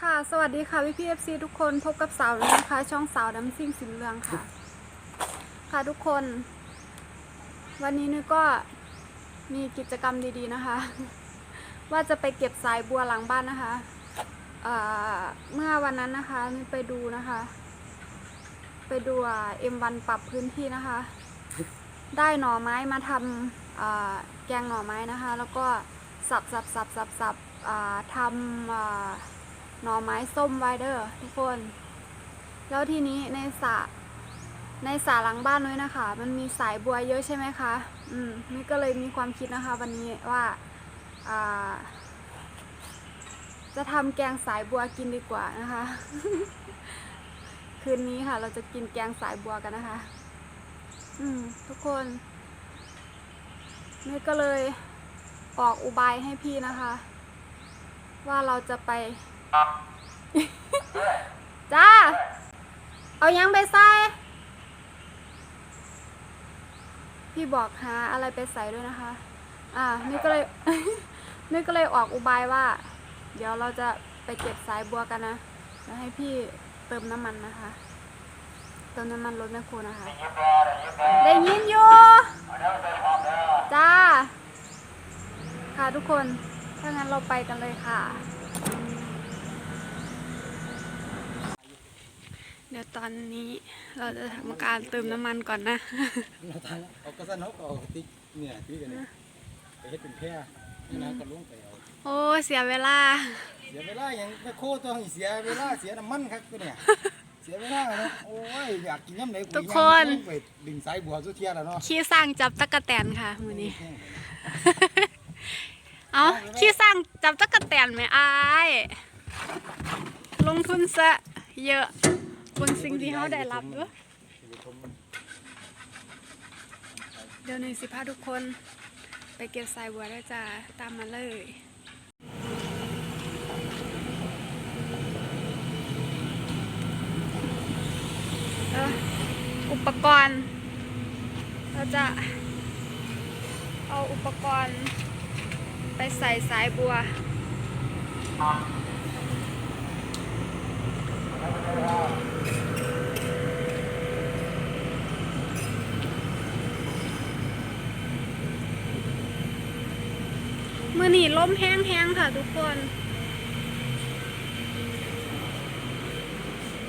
ค่ะ สวัสดีค่ะพี่พีเอฟซีทุกคนพบกับสาวแล้วนะคะ ช่องสาวน้ำซิ่งสินเรืองค่ะ ค่ะทุกคน วันนี้นึกก็มีกิจกรรมดีๆนะคะ ว่าจะไปเก็บสายบัวหลังบ้านนะคะเอ่อเมื่อวันนั้นนะคะนึกไปดูนะคะ ไปดูเอ็มวันปรับพื้นที่นะคะ ได้หน่อไม้มาทำแกงหน่อไม้นะคะ แล้วก็สับสับสับสับสับทำ หน่อไม้ส้มไวเดอร์ทุกคน แล้วทีนี้ในสระในสระหลังบ้านด้วยนะคะ มันมีสายบัวเยอะใช่ไหมคะ อืมนี่ก็เลยมีความคิดนะคะ วันนี้ว่าอ่า จะทำแกงสายบัวกินดีกว่านะคะ คืนนี้ค่ะ เราจะกินแกงสายบัวกันนะคะ อืม ทุกคนนี่ก็เลยออกอุบายให้พี่นะคะ ว่าเราจะไป จ้า เอายังไปใส่ พี่บอกหาอะไรไปใส่ด้วยนะคะ อ่านี่ก็เลยนี่ก็เลยออกอุบายว่า เดี๋ยวเราจะไปเก็บสายบัวกันนะแล้วให้พี่เติมน้ำมันนะคะ เติมน้ำมันรถแมคโครนะคะ ได้ยินอยู่ จ้า ค่ะทุกคน ถ้างั้นเราไปกันเลยค่ะ เดี๋ยวตอนนี้เราจะทำการเติมน้ำมันก่อนนะ เราทานเอากระสันนกเอาติ๊กเนี่ยที่กันเนี่ยไปเฮ็ดเป็นแพร่นี่นะก็ลงไปเอาโอ้เสียเวลา เสียเวลาอย่างแม่โคต้องเสียเวลาเสียน้ำมันครับก็เนี่ยเสียเวลาเนาะโอ้ยอยากกินน้ำไหนทุกคนย่างลงไปดึงสายบัวสุดเทียแล้วเนาะขี้สร้างจับตะกะแตนค่ะมือนี้เอาขี้สร้างจับตะกะแตนไหมอายลงทุนซะเยอะ บนสิ่งที่เขาได้รับด้วยเดี๋ยวหนึ่งสิพาทุกคนไปเก็บสายบัวได้จ้าตามมาเลยอออุปกรณ์ เราจะเอาอุปกรณ์ไปใส่สายบัว มือหนีล้มแห้งๆค่ะทุกคน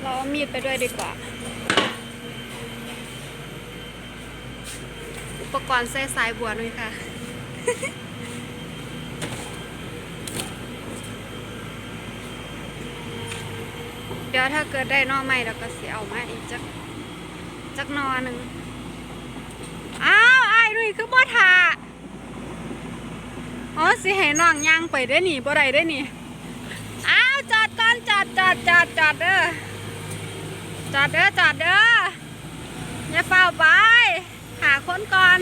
เราเอามีดไปด้วยดีกว่า อุปกรณ์ใส่สายบัวหน่อยค่ะเดี๋ยวถ้าเกิดได้นอใหม่เราก็เสียเอามาอีกจักจักนอหนึ่งอ้าวไอ้ายดุยคือบ่ทา อ๋อสิให้น้องย่างไปได้หนีบ่ได้ได้หนีอ้าวจอดก่อนจอดจอดจอดจอดเด้อจอดเด้อจอดเด้ออย่าเฝ้าไปหาคนก่อน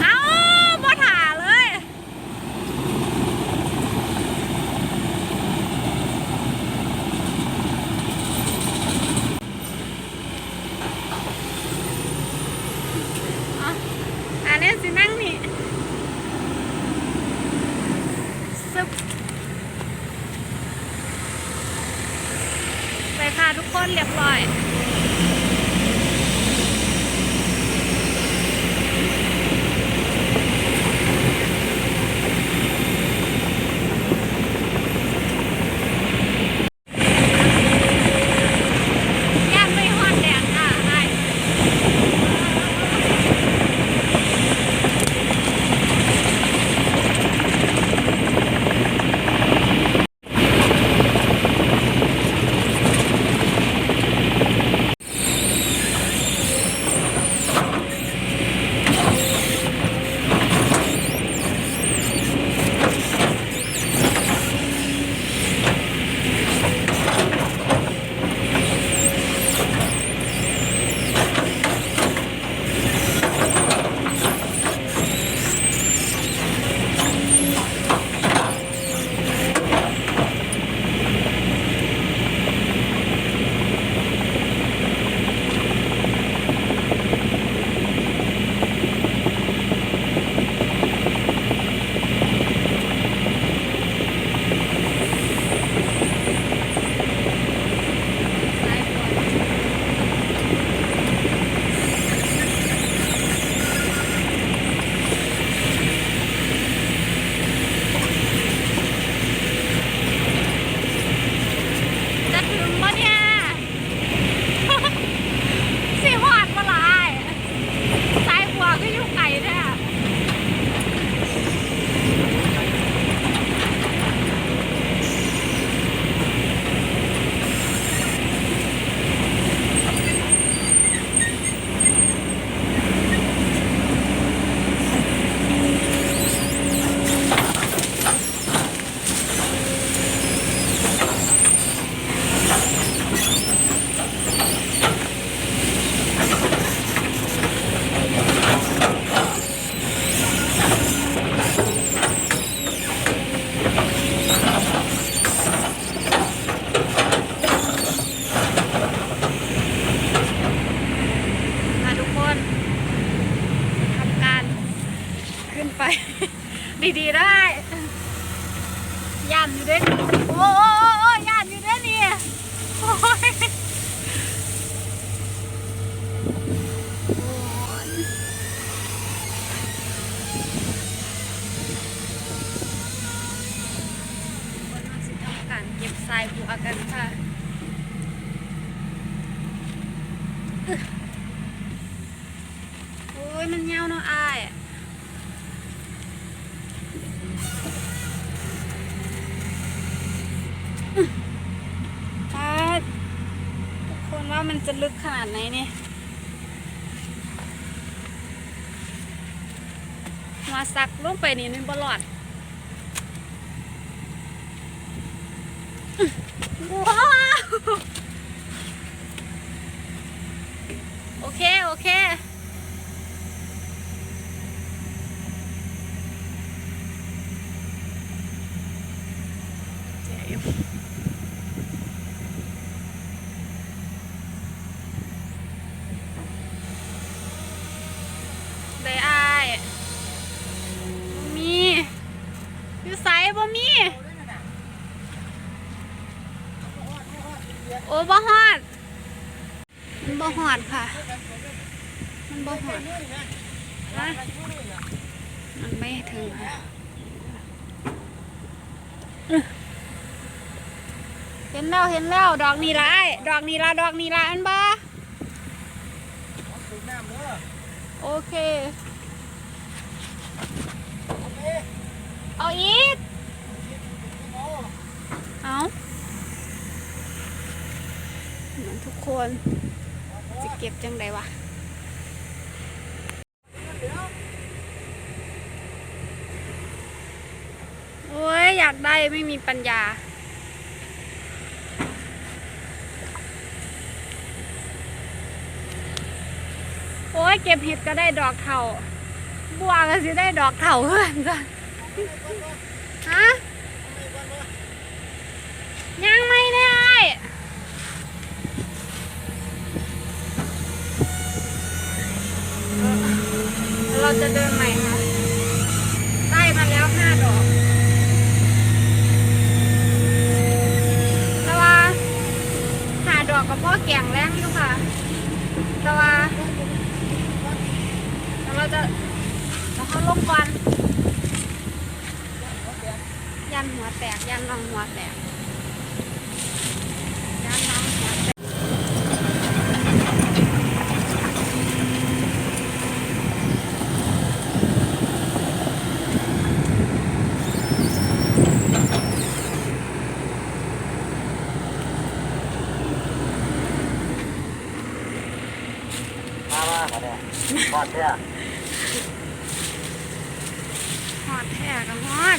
เอาบ่ถ่าเลย อะอันนี้สินั่งนี่ซึบไป ค่ะทุกคนเรียบร้อย ดีๆได้ย่านอยู่ด้วยโอ้โอ้ย่านอยู่ด้วยนี่โอ้ยเก็บทรายบัวกันค่ะ จะลึกขนาดไหนนี่ มาซักลงไปนี่มันบลอดว้าว โอเค โอเค ได้อายบ่มีอยู่ไสบ่มี โอ้บ่ฮอด มันบ่ฮอดค่ะ มันบ่ฮอดนะมันไม่ถึงค่ะเห็นแล้วเห็นแล้วดอกนี้ละอ้ายดอกนี้ละดอกนี้ละอันบ่สูบน้ำเด้อโอเคโอเค เอาอีก เอา เอา เหมือนทุกคนจะเก็บจังไดวะโอ้ยอยากได้ไม่มีปัญญาโอ้ยเก็บเห็ดก็ได้ดอกเถาบัวก็สิได้ดอกเถาเพื่อนกันฮะ ยังไม่ได้ เราจะเดินใหม่ค่ะ ได้มาแล้วห้าดอก แต่ว่าหาดอกกับพ่อแก่งแรงอยู่ค่ะ แต่ว่าแต่เราจะเราเขาลงก่อนยันหัว แตกยันน้องหัวแตกยันน้องหัวแตกมามามาเนี่ยพอดเนี่ย หอดแท้กับหอด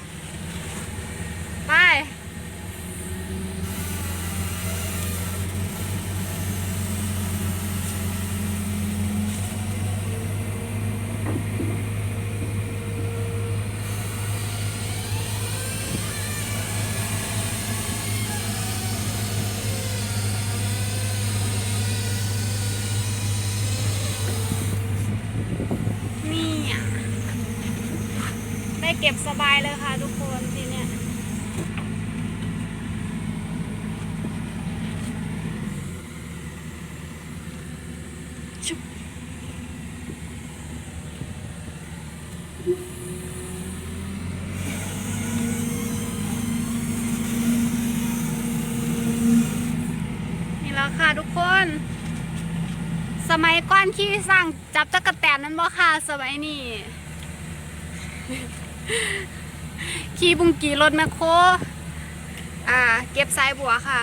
ไป นี่อะ ได้เก็บสบายเลยค่ะทุกคนทีเนี้ยชุบนี่แล้วค่ะทุกคน สมัยก่อนขี่สร้างจับตะกะแตนนั้นบ่ค่ะสมัยนี้ ขี่บุงกีรถแมคโครอ่า เก็บสายบัวค่ะ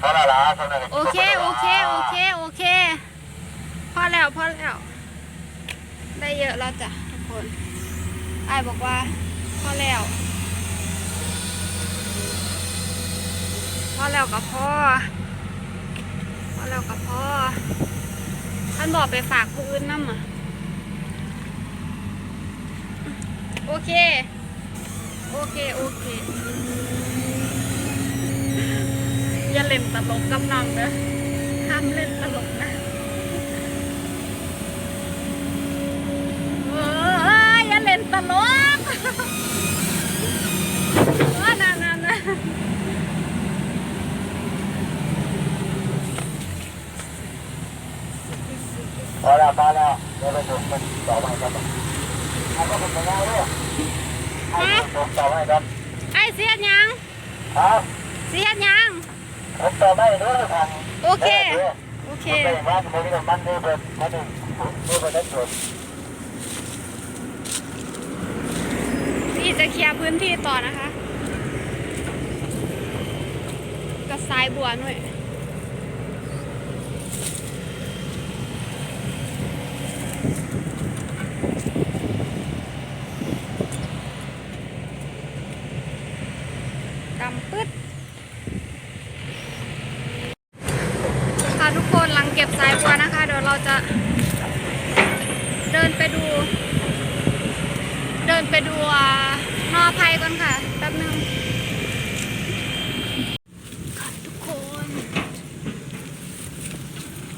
พอแล้วล่ะพอแล้วโอเค โอเค โอเค โอเค พอแล้วพอแล้ว ได้เยอะแล้วจ้ะทุกคนไอ้ายบอกว่าพอแล้ว พอแล้วกับพ่อ พอแล้วกับพ่อ ท่านบอกไปฝากผู้อื่นน้ำอะ โอเค โอเค โอเคอย่าเล่นตลกกำลังนะห้ามเล่นตลกนะเอออย่าเล่นตลกว่านั่นนั่นนะพอแล้วพอแล้วเดี๋ยวไปดูมันต่อไปครับ เอาก็เป็นยังไงเนี่ยเอาไปต่อไปครับไอเสียดยังครับเสียดยังผมต่อไปด้วยทางโอเค โอเคไปบ้านผมนี่มันนี่เป็นมันนี่นี่เป็นเด็กพี่จะเคลียร์พื้นที่ต่อนะคะสายบัวหน่อยดำปึ๊ด ค่ะทุกคนหลังเก็บสายบัวนะคะ เดี๋ยวเราจะ เดินไปดู เดินไปดูอ่านอภัยก่อนค่ะแป๊บนึงค่ะทุกคน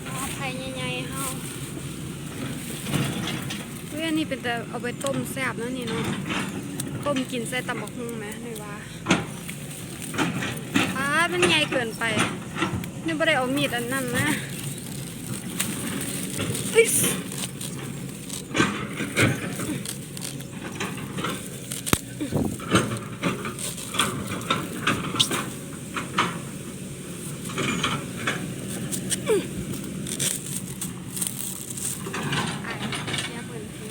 นอภัยใหญ่ๆเฮาเฮ้ยอั นี่เป็นแต่เอาไปต้มแซ่บนะนี่เนาะต้มกินใส่ตำบักหุ่งไหมหรือว่าป้ามันใหญ่เกินไป นี่ไม่ได้เอามีดอันนั้นนะอิ๊สอะเดี๋ยวเปิดที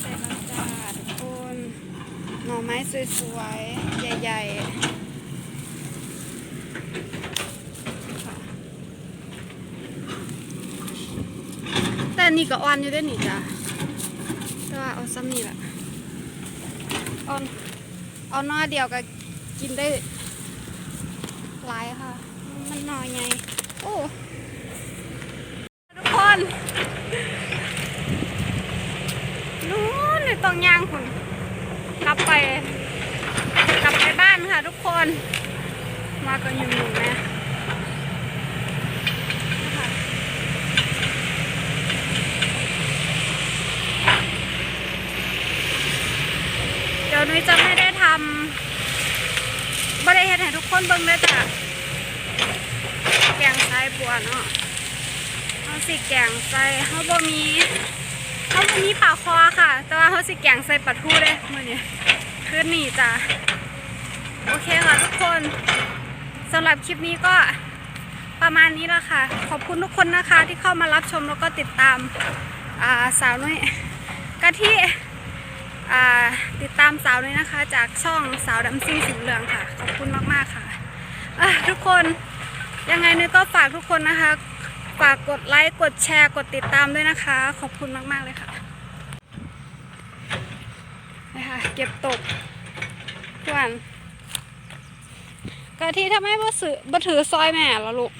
ใส่แล้วจ้าทุกคนหน่อไม้ สวยๆ ใหญ่ๆค่แต่นี่ก็อ่อนอยู่ด้วยนี่จ้ะแต่ว่าเอาซ้ำนี่แหละเอาเอาหน้อเดียวก็กินได้หลายค่ะ มันหน่อใหญ่โอ้ทุกคนนู้นในตรงยางคุณกลับไป ไปบ้านค่ะทุกคน มากันอยู่หนึ่งนะเดี๋ยวนุ้ยจะไม่ได้ทำบริเฮ็ดให้ทุกคนเบิ่งเลยจ้ะแกงไส้บัวเนาะเอาสิแกงไส้เขาบ่มีเขาวันนี้ปลาคอค่ะ แต่ว่าเขาสิแกงใส่ปลาทูเด้มื่อนี้คืนนี้จ้ะ โอเคค่ะทุกคนสำหรับคลิปนี้ก็ประมาณนี้แล้วค่ะ ขอบคุณทุกคนนะคะที่เข้ามารับชมแล้วก็ติดตามาสาวน้อยกะที่ติดตามสาวน้อยนะคะ จากช่องสาวดำซิ่งสีเหลืองค่ะ ขอบคุณมากๆค่ะอะทุกคนยังไงนุ้ยก็ฝากทุกคนนะคะ ฝากกดไลค์กดแชร์กดติดตามด้วยนะคะ ขอบคุณมากๆเลยค่ะนะคะเก็บตกทวน กะที่ทำไมบ่สือบ่ถือซอยแม่ละลูก